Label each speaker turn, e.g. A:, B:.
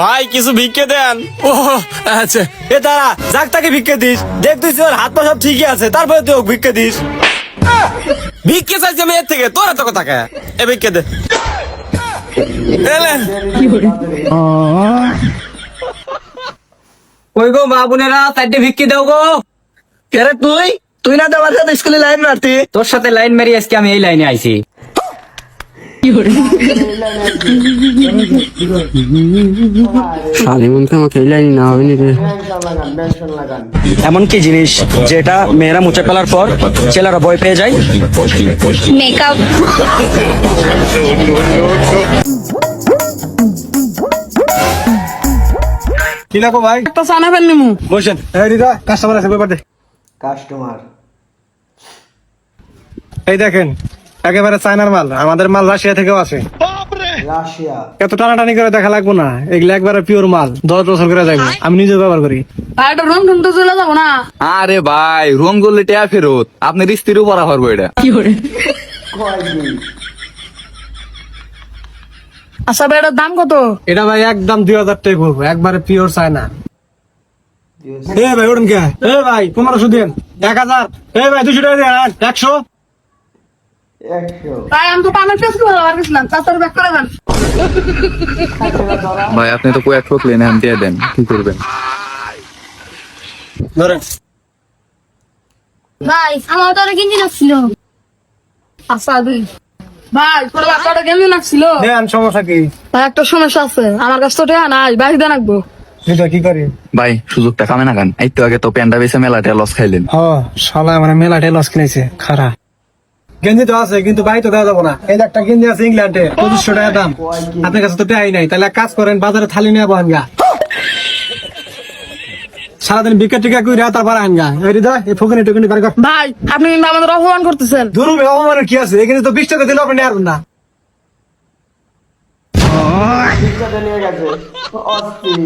A: ভাই কিছু ভিক্ষে দেন।
B: ও আচ্ছা। এ দাঁড়া যাক তাকে ভিক্ষে দিস। দেখ তুই ওর হাত পা সব ঠিকই আছে তারপরে তুই ওকে ভিক্ষে দিস।
A: ভিক্ষে চাইছি আমি এর থেকে তোরা তো কথা কে? এ ভিক্ষে দে।
B: ওই গো মা বোনেরা চারটে ভিক্ষে দাও গো।
C: কেরে তুই? তুই না তো আমার সাথে স্কুলে লাইন মারতি।
B: তোর সাথে লাইন মারি আজকে আমি এই লাইনে আইছি। এমন কি জিনিস যেটা মেয়েরা মুছে ফেলার পর ছেলেরা ভয় পেয়ে যায়।
D: মেকআপ
B: কি লাগো ভাই?
E: একটা চানা ফেল নিমু।
B: বসেন। এই দিদা কাস্টমার আছে ব্যাপার
C: কাস্টমার
B: এই দেখেন একেবারে চায়নার মাল আমাদের মাল রাশিয়া থেকেও আছে।
C: রাশিয়া।
B: এত টানাটানি করে দেখা লাগবো না এগুলো একবারে পিওর মাল দশ বছর করে যাইবো আমি নিজেও ব্যবহার করি।
E: আর একটা তো চলে যাব না?
F: আরে ভাই করলে টেয়া ফেরত আপনার স্ত্রীও পড়া পারব এটা।
E: আচ্ছা ভাই এটার দাম কত?
B: এটা ভাই একদম দুই হাজার টাকা পড়ব একবারে পিওর চায়না। এ ভাই ওরম কে? এ ভাই দিন। এক হাজার। এ ভাই দুশো টাকা দেন একশো।
F: ভাই আপনি তো কয়েক ঠকলেন হ্যাঁ দিয়ে দেন কি করবেন?
B: ধরেন।
D: ভাই আমার তো কিনতে লাগছিল।
E: আচ্ছা দুই। ভাই তোর বাচ্চাটা কেমন লাগছিল।
B: দেন সমস্যা কি?
E: ভাই একটা সমস্যা আছে। আমার কাছে তো টাকা নাই বাইশ দেন রাখব।
B: কি করি?
F: ভাই সুযোগটা কামে না গান এই তো আগে তো প্যান্ডা বেছে মেলাটা লস খাইলেন।
B: হ শালা মানে মেলাটে লস কিনেছে খারাপ গেঞ্জি তো আছে কিন্তু ভাই তো দেওয়া যাব না। এই একটা গেঞ্জি আছে ইংল্যান্ডে পঁচিশশো টাকা দাম। আপনার কাছে তো টাই নাই। তাহলে কাজ করেন বাজারে থালি নিয়ে বহান গা সারাদিন বিকেট টিকা কই রা তারপর আন গা এই হৃদয় এই ফোকানি টুকুনি করে
E: ভাই আপনি কিন্তু আমাদের অপমান করতেছেন।
B: ধরু অপমানের কি আছে? এখানে তো বিশ টাকা দিলে আপনি নেওয়ার না।
C: নিয়ে গেছে। অস্থির।